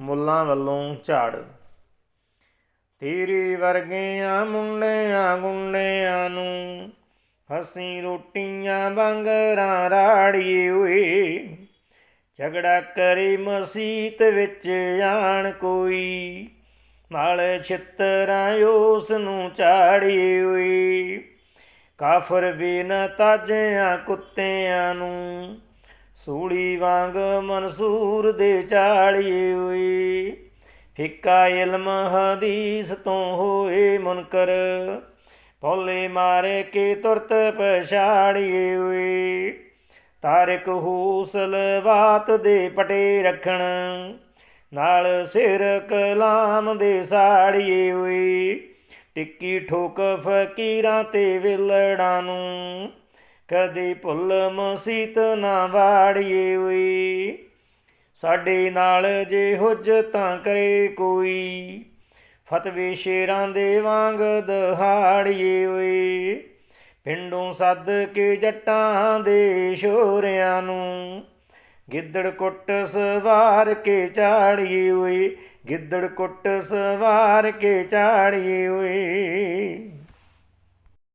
ਮੁੱਲਾਂ ਵੱਲੋਂ ਝਾੜ। ਤੇਰੇ ਵਰਗਿਆਂ ਮੁੰਡਿਆਂ ਗੁੰਡਿਆਂ ਨੂੰ ਹਸੀ ਰੋਟੀਆਂ ਵਾਂਗਰਾਂ ਰਾੜੀਏ ਓਏ। ਝਗੜਾ ਕਰੇ ਮਸੀਤ ਵਿੱਚ ਆਣ ਕੋਈ, ਨਾਲ ਛਿੱਤਰਾਂ ਉਸ ਨੂੰ ਚਾੜੀਏ ਓਏ। ਕਾਫਰ ਵੀ ਨਾ ਤਾਜਿਆਂ ਕੁੱਤਿਆਂ ਨੂੰ ਸੂਲੀ ਵਾਂਗ ਮਨਸੂਰ ਦੇ ਚਾੜੀਏ ਓਏ ਫਿੱਕਾ ਇਲਮ ਹਦੀਸ ਤੋਂ ਹੋਏ ਮੁਨਕਰ ਪੌਲੇ ਮਾਰੇ ਕੇ ਤੁਰਤ ਪਛਾੜੀਏ ਓਏ ਤਾਰਿਕ ਹੂਸਲ ਬਾਤ ਦੇ ਪਟੇ ਰੱਖਣ, ਨਾਲ ਸਿਰ ਕਲਾਮ ਦੇ ਸਾੜੀਏ ਓਏ ਟਿੱਕੀ ਠੋਕ ਫਕੀਰਾਂ ਤੇ ਵਿਲੜਾਂ ਨੂੰ ਕਦੇ ਭੁੱਲ ਮਸੀਤ ਨਾ ਵਾੜੀਏ ਓਏ ਸਾਡੇ ਨਾਲ ਜੇ ਹੁਜ ਤਾਂ ਕਰੇ ਕੋਈ। ਫਤਵੇ ਸ਼ੇਰਾਂ ਦੇ ਵਾਂਗ ਦਹਾੜੀਏ ਓਏ ਪਿੰਡੋਂ ਸੱਦ ਕੇ ਜੱਟਾਂ ਦੇ ਸ਼ੋਰਿਆਂ ਨੂੰ। ਗਿੱਦੜ ਕੁੱਟ ਸਵਾਰ ਕੇ ਚਾੜੀਏ ਓਏ ਗਿੱਦੜ ਕੁੱਟ ਸਵਾਰ ਕੇ ਚਾੜੀਏ ਓਏ